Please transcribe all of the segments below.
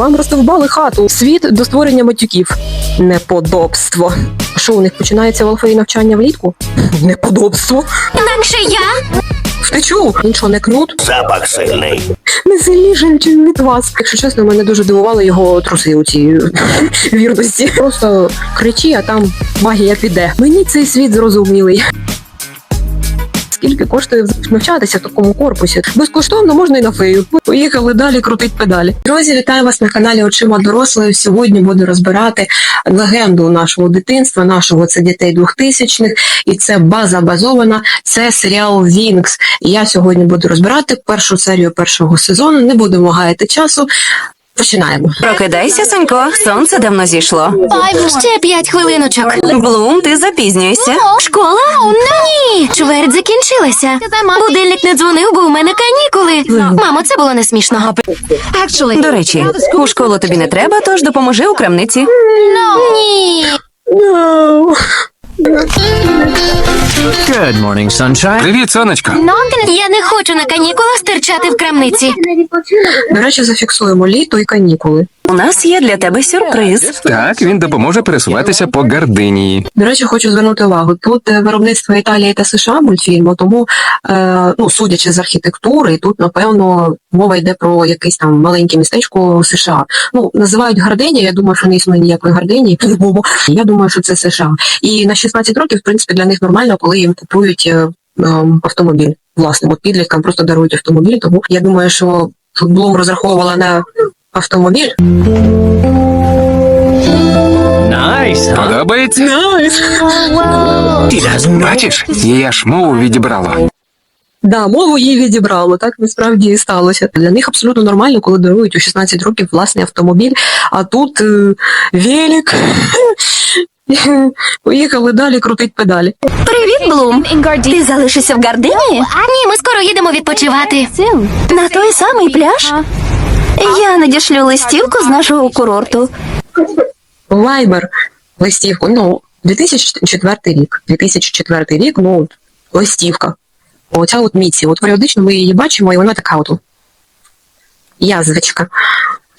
Вам розтовбали хату. Світ до створення матюків. Неподобство. Що у них починається в алфеї навчання влітку? Неподобство. Інакше я Втечу. Він що, не кнут? Запах сильний. Не сильніше, ніж від вас. Якщо чесно, мене дуже дивували його труси у цій вірності. Просто кричи, а там магія піде. Мені цей світ зрозумілий. Скільки коштує навчатися в такому корпусі? Безкоштовно можна і на фею. Поїхали далі крутить педалі. Друзі, вітаю вас на каналі Очима дорослої. Сьогодні буду розбирати легенду нашого дитинства, нашого це дітей 2000-х, і це база базована. Це серіал Вінкс. І я сьогодні буду розбирати першу серію першого сезону. Не будемо гаяти часу. Починаємо. Прокидайся, Сонько, сонце давно зійшло. ще п'ять хвилиночок. Блум, ти запізнюєшся. Школа? Ні, чверть закінчилася. Будильник не дзвонив, бо у мене канікули. Мамо, це було не смішно. До речі, у школу тобі не треба, тож допоможи у крамниці. Ні. Good morning, sunshine. Привіт, сонечко. Я не хочу на канікулах стирчати в крамниці. До речі, зафіксуємо літо і канікули. У нас є для тебе сюрприз. Так, він допоможе пересуватися по Гардинії. До речі, хочу звернути увагу. Тут е, виробництво Італії та США мультфільму, тому е, ну судячи з архітектури, тут напевно мова йде про якесь там маленьке містечко США. Ну називають Гарденія. Я думаю, що не існує ніякої по-любому. Я думаю, що це США. І на 16 років, в принципі, для них нормально, коли їм купують е, ем, автомобіль. Власне, от підліткам просто дарують автомобіль. Тому я думаю, що тут Блум розраховувала на автомобіль. Nice, huh? Подобається? Бачиш, її аж мову відібрало. Да, мову їй відібрало, так насправді і сталося. Для них абсолютно нормально, коли дарують у 16 років власний автомобіль, а тут е, велик. Поїхали далі крутить педалі. Привіт, Блум. Ти залишишся в Гардині? Ні, ми скоро їдемо відпочивати. На той самий пляж? Я надішлю листівку з нашого курорту. Вайбер листівку. Ну, 2004 рік. 2004 рік, ну, листівка. Оця от Міці. От періодично ми її бачимо, і вона така от. Язвичка.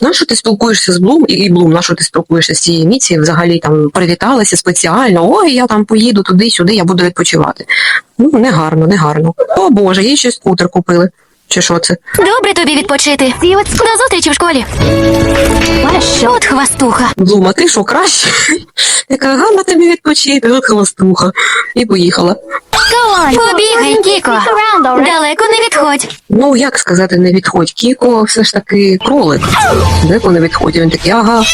На що ти спілкуєшся з Блум і і Блум, на що ти спілкуєшся з цією Міці, взагалі там привіталася спеціально, ой, я там поїду туди-сюди, я буду відпочивати. Ну, не гарно, не гарно. О Боже, їй ще скутер купили. Чи що це? Добре тобі відпочити. До зустрічі в школі. А що От хвастуха. Блум, а ти що краще? Яка гарна тобі відпочити, от холостуха. І поїхала. Побігай, Кіко. Далеко не відходь. Ну, як сказати, не відходь. Кіко все ж таки кролик. Деко не відходь. Він такий, ага.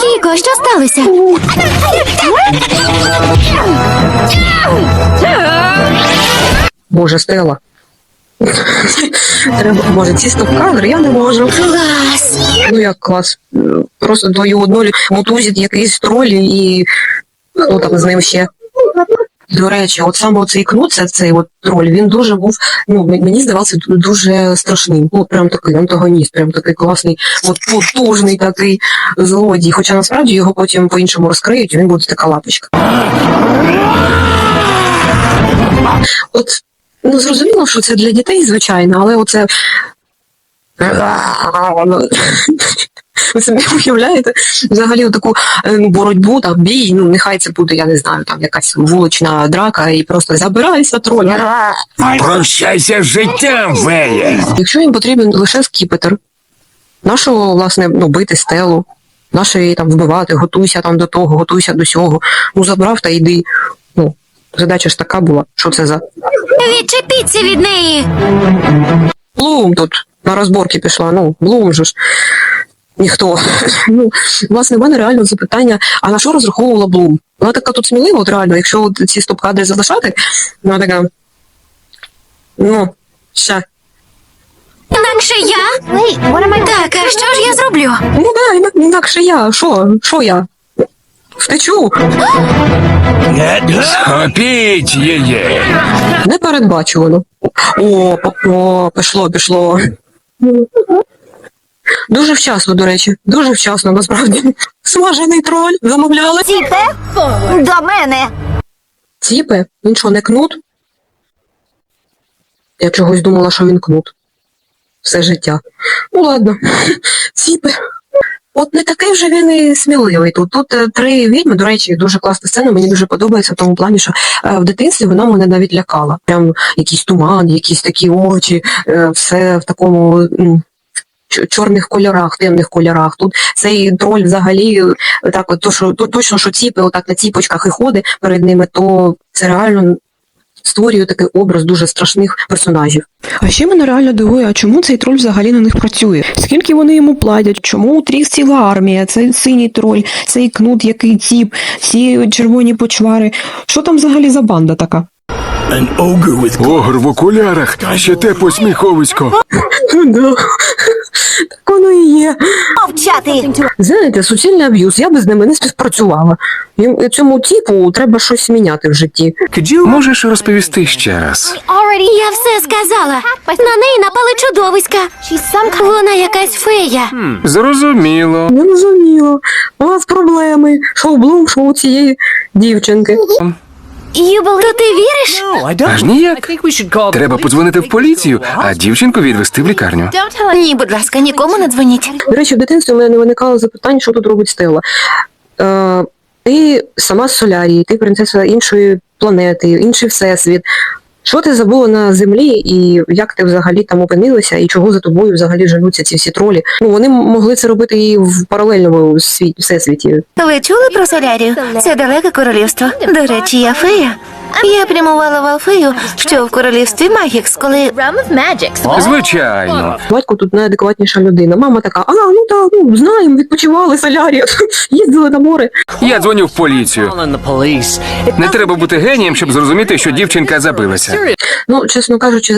Кіко, що сталося? Боже, Стела. Треба, може, ці стоп-кадр, я не можу. Клас. Ну як клас. Просто двою однолі мотузить якийсь троль і хто там з ним ще. До речі, от саме цей Кнуце, цей от троль, він дуже був, ну мені здавався дуже страшним. Ну, прям такий антагоніст, прям такий класний, от потужний такий злодій. Хоча насправді його потім по-іншому розкриють, і він буде така лапочка. От, ну зрозуміло, що це для дітей, звичайно, але оце. Ви собі уявляєте взагалі таку боротьбу, там бій, ну нехай це буде, я не знаю, там якась вулична драка і просто забирайся, троль. Прощайся з життям, Веє. Якщо їм потрібен лише скіпетр, нашого, власне, ну, бити стелу, наше її там вбивати, готуйся там до того, готуйся до сього. Ну, забрав та йди. Ну, задача ж така була. Що це за Відчепіться від неї. Блум тут на розборки пішла. Ну, Блум же ж. Ніхто. Ну, власне, в мене реально запитання, а на що розраховувала Блум? Вона така тут смілива, от реально, якщо от ці стоп-кадри залишати, вона така. Ну, ще. Інакше я? Так, а що ж я зроблю? Ну да, інак- інакше я. Що? Що я? Втечу. Схопіть її. Непередбачувано. О, по- о, пішло, пішло. Дуже вчасно, до речі. Дуже вчасно, насправді. Смажений троль. Замовляли. До мене. Ціпе? Він що, не кнут? Я чогось думала, що він кнут. все життя. Ну ладно, ціпи. От не такий вже він і сміливий тут. Тут е, три відьми, до речі, дуже класна сцена, мені дуже подобається в тому плані, що е, в дитинстві вона мене навіть лякала. Прям якийсь туман, якісь такі очі, е, все в такому. Чорних кольорах, темних кольорах. Тут цей троль взагалі е, так, от, то, що, то, точно, що ціпи отак на ціпочках і ходить перед ними, то це реально створює такий образ дуже страшних персонажів. А ще мене реально дивує, а чому цей троль взагалі на них працює? Скільки вони йому платять? Чому у тріх ціла армія? Цей синій троль, цей кнут, який ціп, ці червоні почвари. Що там взагалі за банда така? Огр в окулярах, ще те посміховисько. Воно і є. Мовчати! Знаєте, суцільний аб'юз, я би з ними не співпрацювала. Їм- Цьому типу треба щось міняти в житті. Можеш розповісти ще раз? Я все сказала. На неї напали чудовиська. Вона якась фея. Зрозуміло. Не розуміло. У вас проблеми. Що у Блум, що у цієї дівчинки. То ти віриш? Аж ніяк. Треба подзвонити в поліцію, а дівчинку відвести в лікарню. Ні, будь ласка, нікому не дзвоніть. До речі, в дитинстві в мене не виникало запитань, що тут робить Стелла. Е, ти сама з Солярії, ти принцеса іншої планети, інший всесвіт. Що ти забула на землі, і як ти взагалі там опинилася, і чого за тобою взагалі женуться ці всі тролі? Ну вони могли це робити і в паралельному світі, всесвіті. Ви чули про Солярію? Це далеке королівство. До речі, я фея. Я прямувала в Алфею, що в королівстві Магікс, коли Звичайно. Батько тут найадекватніша людина. Мама така, а ну так, ну знаємо, відпочивали солярі, їздили на море. Я дзвоню в поліцію. Не треба бути генієм, щоб зрозуміти, що дівчинка забилася. Ну, чесно кажучи,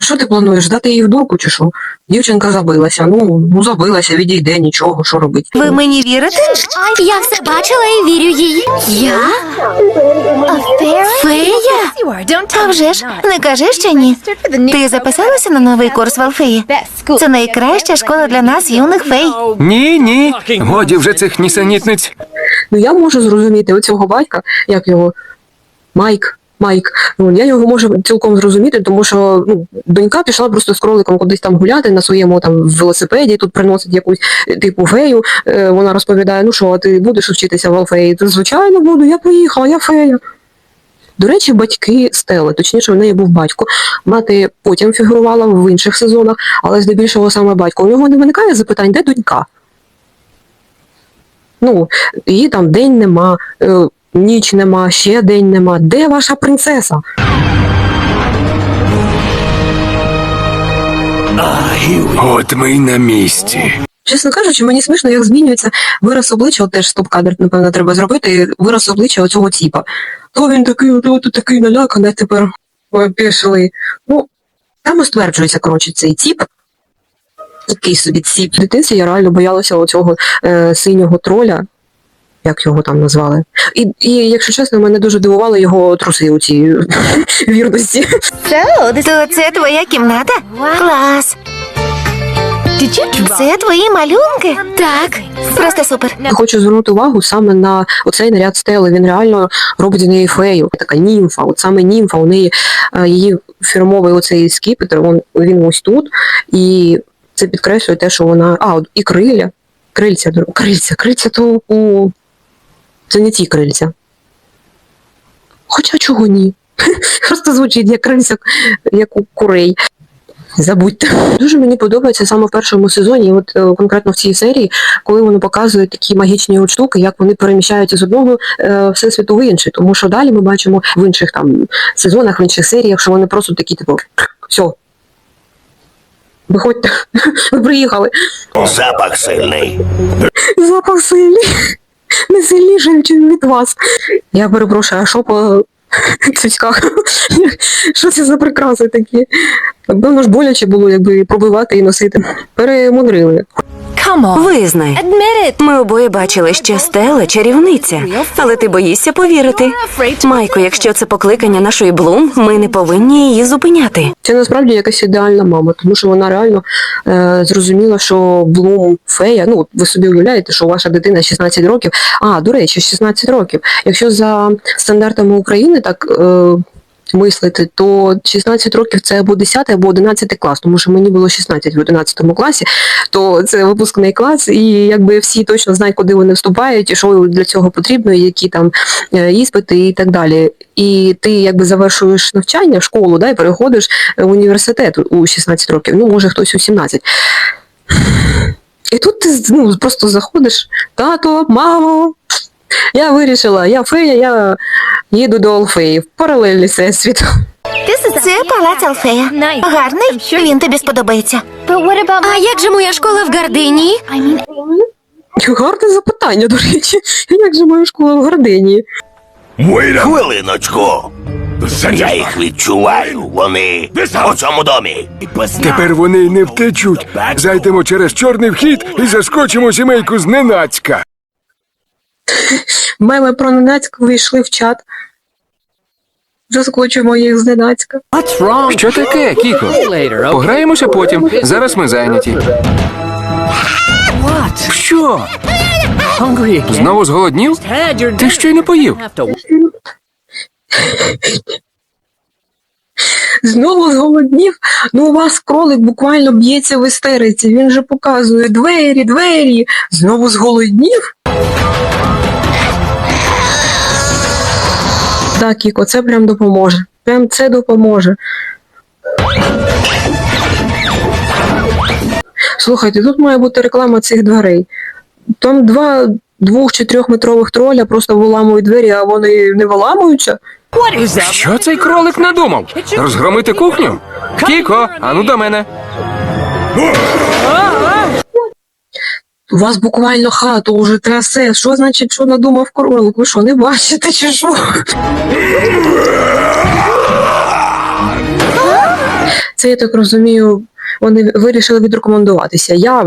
що ти плануєш? Дати їй в дурку чи що? Дівчинка забилася. Ну, ну забилася, відійде, нічого, що робить. ви мені вірите? Я все бачила і вірю їй. Я? Фея? А вже ж, не кажи ще ні. Ти записалася на новий курс в Алфеї? Це найкраща школа для нас, юних фей. Ні, ні. Годі вже цих нісенітниць. Ну я можу зрозуміти оцього батька, як його Майк. Майк, ну я його можу цілком зрозуміти, тому що ну донька пішла просто з кроликом кудись там гуляти на своєму там велосипеді. Тут приносить якусь е, типу фею. Е, вона розповідає: ну що, ти будеш вчитися в Алфеї? То звичайно буду, я поїхала, я фея. До речі, батьки Стели, точніше, в неї був батько. Мати потім фігурувала в інших сезонах, але здебільшого саме батько. У нього не виникає запитань, де донька? Ну, її там день нема, е, ніч нема, ще день нема. Де ваша принцеса? От ми й на місці. Чесно кажучи, мені смішно, як змінюється вираз обличчя, от теж стоп-кадр, напевно, треба зробити, вираз обличчя оцього ціпа. То він такий, от, такий наляканий, тепер пішли. Ну, там і стверджується, коротше, цей ціп. Такий собі ціп. В дитинстві я реально боялася оцього е, синього троля, як його там назвали. І, і якщо чесно, мене дуже дивували його труси у цій вірності. То це твоя кімната? Клас. Це твої малюнки? Так. Просто супер. Я хочу звернути увагу саме на оцей наряд стели. Він реально робить з неї фею. Така німфа, от саме німфа. У неї е, її фірмовий оцей скіпетр, він, він ось тут. І це підкреслює те, що вона. А, і криля. Крильця, крильця, крильця то у. Це не ті крильця. Хоча чого ні? Просто звучить як крильця, як у курей. Забудьте. Дуже мені подобається саме в першому сезоні, от е, конкретно в цій серії, коли вони показують такі магічні от штуки, як вони переміщаються з одного е, всесвіту в інший. Тому що далі ми бачимо в інших там сезонах, в інших серіях, що вони просто такі, типу, все. Виходьте, ви приїхали. Запах сильний. Запах сильний. Не сильніший, ніж від вас. Я перепрошую, а що по цицьках? Що це за прикраси такі? Напевно ж боляче було, якби пробивати і носити. Перемудрили. Визнай, ми обоє бачили, що Стела чарівниця, але ти боїшся повірити. Майко, якщо це покликання нашої Блум, ми не повинні її зупиняти. Це насправді якась ідеальна мама, тому що вона реально е, зрозуміла, що Блум фея. Ну, ви собі уявляєте, що ваша дитина 16 років. А, до речі, 16 років. Якщо за стандартами України, так е, мислити, то 16 років це або 10 або 11 клас, тому що мені було 16 в 11 класі, то це випускний клас, і якби всі точно знають, куди вони вступають, і що для цього потрібно, які там е, іспити і так далі. І ти якби завершуєш навчання, школу, да, і переходиш в університет у 16 років, ну може хтось у 17. І тут ти ну, просто заходиш, тато, мамо, я вирішила, я фея, я їду до Алфеї в паралельний всесвіт. Це палац Алфея. Гарний? Він тобі сподобається. А як же моя школа в Гардинії? Гарне запитання, до речі. Як же моя школа в Гарденії? Хвилиночку. Я їх відчуваю. Вони у цьому домі. Тепер вони не втечуть. Зайдемо через чорний вхід і заскочимо сімейку зненацька. Меми про Ненецьк вийшли в чат. Заскочимо їх зненацька. Що таке, Кіко? Пограємося потім. Зараз ми зайняті. What? Що? Знову зголоднів? Ted, you're Ти щойно поїв. Знову зголоднів. Ну, у вас кролик буквально б'ється в істериці. Він же показує двері, двері. Знову зголоднів. Так, Кіко, це прям допоможе. Прям це допоможе. Слухайте, тут має бути реклама цих дверей. Там два двох чи трьохметрових троля просто виламують двері, а вони не виламуються. Що цей кролик надумав? Розгромити кухню? Кіко, ану до мене. У вас буквально хату уже трясе. Що значить, що надумав кролик? Ви що, не бачите чи що? Це я так розумію, вони вирішили відрекомендуватися. Я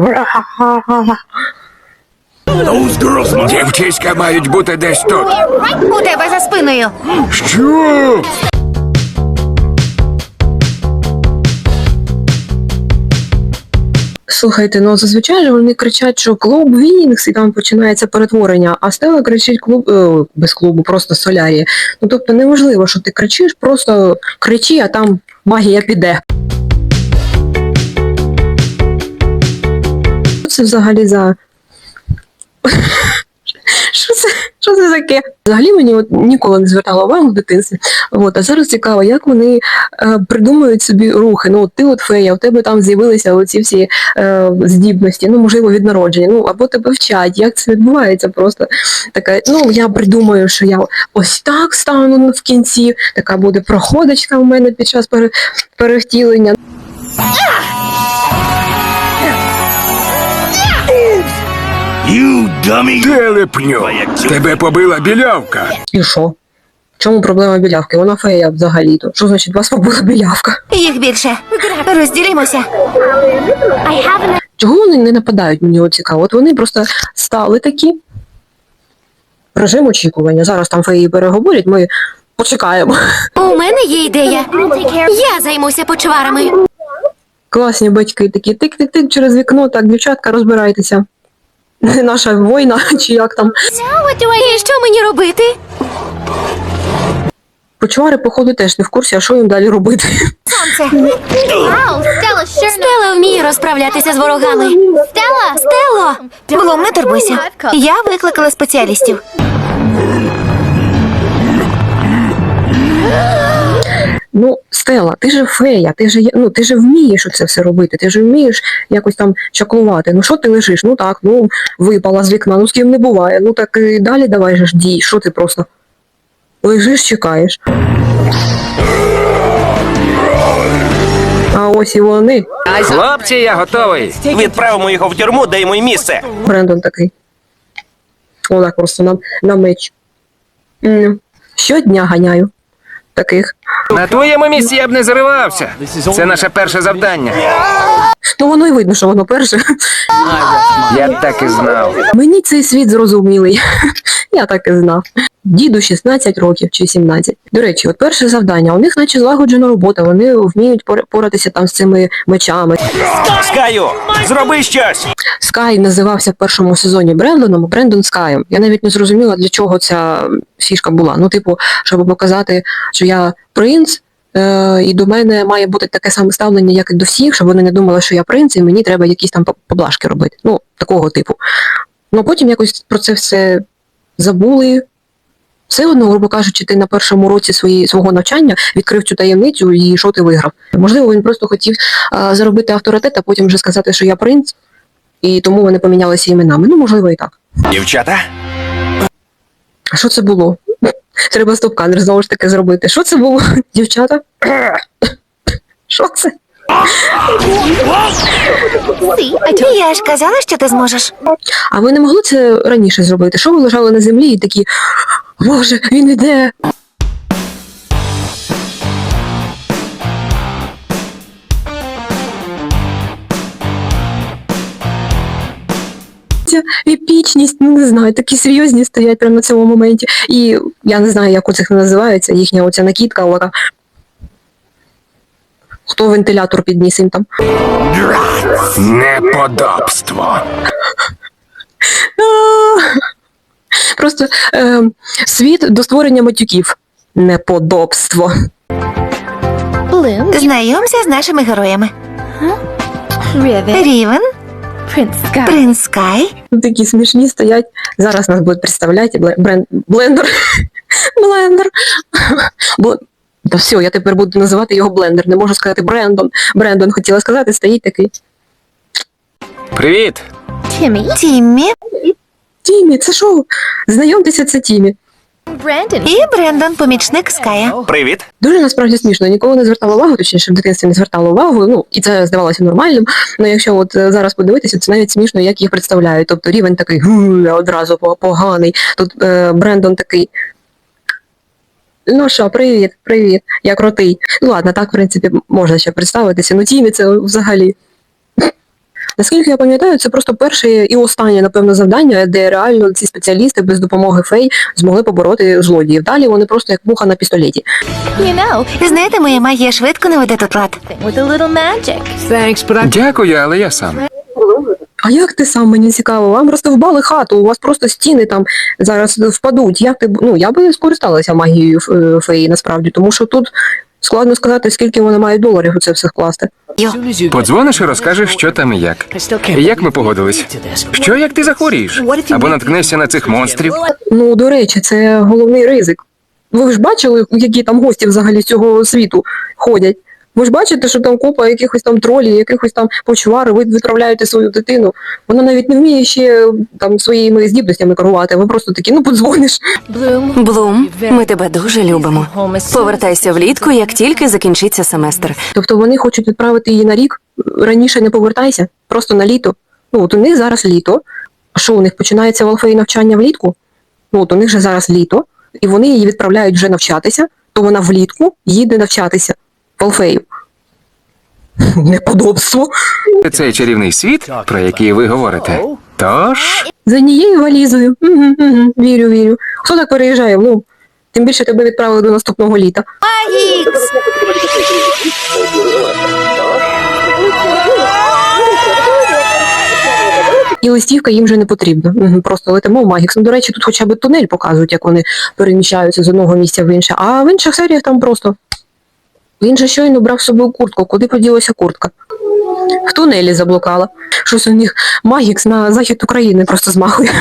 Дівчиська мають бути десь тут. У тебе за спиною. Що? Слухайте, ну зазвичай же вони кричать, що клуб Вінкс, і там починається перетворення, а Стела кричить клуб е, без клубу, просто солярія. Ну тобто неможливо, що ти кричиш, просто кричи, а там магія піде. Це взагалі за. Що це, що це таке? Взагалі мені от ніколи не звертала увагу в дитинстві. От, а зараз цікаво, як вони е, придумують собі рухи. Ну, от ти от фея, у тебе там з'явилися оці всі е, здібності, ну, можливо, від народження. Ну, або тебе вчать, як це відбувається просто. Така, ну, я придумаю, що я ось так стану в кінці, така буде проходочка у мене під час пере, перевтілення. Телепню. Тебе побила білявка. І що? Чому проблема білявки? Вона фея взагалі-то. Що значить вас побила білявка? Їх більше. Розділімося. Чого вони не нападають, мені от цікаво. От вони просто стали такі. Режим очікування. Зараз там феї переговорять, ми почекаємо. У мене є ідея. Я займуся почварами. Класні батьки такі тик-тик-тик через вікно, так, дівчатка, розбирайтеся. Не наша війна, чи як там. І що мені робити? Почвари, походу, теж не в курсі, а що їм далі робити. Стела вміє розправлятися з ворогами. Стела! Стело! Було, не турбуйся. Я викликала спеціалістів. Ну, Стела, ти же фея, ти же, ну, ти же вмієш це все робити, ти же вмієш якось там чаклувати. Ну що ти лежиш? Ну так, ну випала з вікна, ну з ким не буває. Ну так і далі давай же ж дій, що ти просто лежиш, чекаєш. А ось і вони. Хлопці, я готовий. Відправимо його в тюрму, де йому місце. Брендон такий. Отак просто на, на меч. Щодня ганяю таких. На твоєму місці я б не заривався. Це наше перше завдання. То воно й видно, що воно перше. Я так і знав. Мені цей світ зрозумілий. Я так і знав. Діду 16 років чи 17. До речі, от перше завдання. У них наче злагоджена робота, вони вміють поратися там з цими мечами. Скаю, зроби щось! Скай називався в першому сезоні Брендоном, Брендон Скаєм. Я навіть не зрозуміла, для чого ця фішка була. Ну, типу, щоб показати, що я принц, е- і до мене має бути таке саме ставлення, як і до всіх, щоб вони не думали, що я принц, і мені треба якісь там по- поблажки робити. Ну, такого типу. Ну, потім якось про це все забули. Все одно, грубо кажучи, ти на першому році свої, свого навчання відкрив цю таємницю і що ти виграв. Можливо, він просто хотів а, заробити авторитет, а потім вже сказати, що я принц, і тому вони помінялися іменами. Ну, можливо, і так. Дівчата, А що це було? Треба стоп-кадр знову ж таки зробити. Що це було, дівчата? Що це? Я ж казала, що ти зможеш. А ви не могли це раніше зробити? Що ви лежали на землі і такі, Боже, він іде. Ця епічність, ну не знаю, такі серйозні стоять прямо на цьому моменті. І я не знаю, як у цих називається, їхня оця накидка, ота. Хто вентилятор підніс їм там? Неподобство. Просто е, світ до створення матюків. Неподобство. Знайомся з нашими героями. Рівен, принц Скай, Такі смішні стоять. Зараз нас будуть представляти бле- блендер. блендер. Та все, я тепер буду називати його блендер. Не можу сказати Брендон. Брендон хотіла сказати, стоїть такий. Привіт! Тіммі Тімі, це що? Знайомтеся, це Тімі. і Брендон, помічник Ская. привіт! Дуже насправді смішно. Я ніколи не звертала увагу, точніше в дитинстві не звертала увагу. Ну і це здавалося нормальним. Але якщо от е, зараз подивитися, це навіть смішно, як їх представляють. Тобто рівень такий «Гу, одразу поганий. Тут е, Брендон такий. Ну що, привіт, привіт, я крутий. Ну ладно, так, в принципі, можна ще представитися. Ну Тімі це взагалі. Наскільки я пам'ятаю, це просто перше і останнє, напевно, завдання, де реально ці спеціалісти без допомоги фей змогли побороти злодіїв. Далі вони просто як муха на пістолеті. Знаєте, моя магія швидко наведе тут лад. Thanks, but I Дякую, але я сам. А як ти сам мені цікаво? Вам просто вбали хату, у вас просто стіни там зараз впадуть. Як ти б- ну я би скористалася магією е, феї насправді, тому що тут складно сказати, скільки вона має доларів у це все вкласти. Подзвониш і розкажеш, що там і як. Як ми погодились? Що як ти захворієш? Або наткнешся на цих монстрів? Ну до речі, це головний ризик. Ви ж бачили, які там гості взагалі з цього світу ходять? Ви ж бачите, що там купа якихось там тролів, якихось там почвар, ви відправляєте свою дитину. Вона навіть не вміє ще там своїми здібностями керувати. Ви просто такі, ну подзвониш. Блум, ми тебе дуже любимо. Повертайся влітку, як тільки закінчиться семестр. Тобто вони хочуть відправити її на рік, раніше не повертайся, просто на літо. Ну от у них зараз літо. А що у них починається в Алфеї навчання влітку? Ну от у них же зараз літо, і вони її відправляють вже навчатися, то вона влітку їде навчатися в Алфею. Неподобство. Цей чарівний світ, про який ви говорите. Тож, За однією валізою. Угу, угу, вірю, вірю. Хто так переїжджає? Ну, тим більше тебе відправили до наступного літа. І листівка їм вже не потрібна. Просто летимо в Магікс. Ну, до речі, тут хоча б тунель показують, як вони переміщаються з одного місця в інше. А в інших серіях там просто. Він же щойно брав з собою куртку. Куди поділася куртка? В тунелі заблукала. Щось у них Магікс на захід України просто змахує.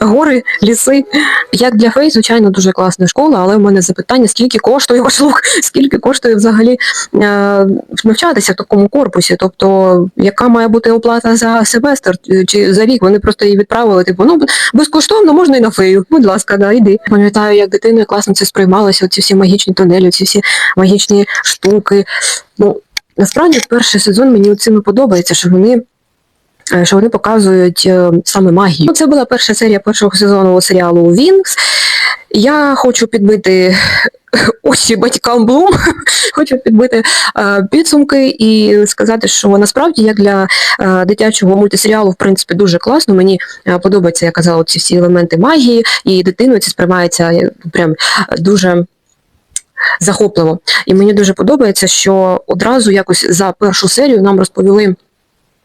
Гори, ліси. Як для фей, звичайно, дуже класна школа, але в мене запитання, скільки коштує ваш лук, скільки коштує взагалі е, навчатися в такому корпусі? Тобто, яка має бути оплата за семестр чи за рік? Вони просто її відправили, типу, ну безкоштовно можна і на фею. Будь ласка, да, йди. Пам'ятаю, як дитиною класно це сприймалося, оці всі магічні тунелі, ці всі магічні штуки. Ну, насправді, перший сезон мені цим подобається, що вони. е, Що вони показують е, саме магію. Це була перша серія першого сезону серіалу Вінкс. Я хочу підбити очі батькам Блум. Хочу підбити е, підсумки і сказати, що насправді як для дитячого мультисеріалу, в принципі, дуже класно. Мені подобається, я казала, ці всі елементи магії, і дитиною це сприймається прям дуже. Захопливо. І мені дуже подобається, що одразу якось за першу серію нам розповіли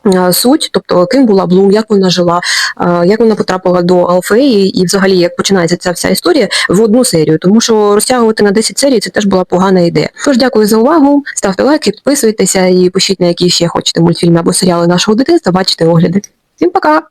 е, суть, тобто ким була Блум, як вона жила, е, як вона потрапила до Алфеї, і взагалі як починається ця вся історія в одну серію. Тому що розтягувати на 10 серій це теж була погана ідея. Тож дякую за увагу. Ставте лайки, підписуйтеся і пишіть на які ще хочете мультфільми або серіали нашого дитинства. Бачите огляди. Всім пока!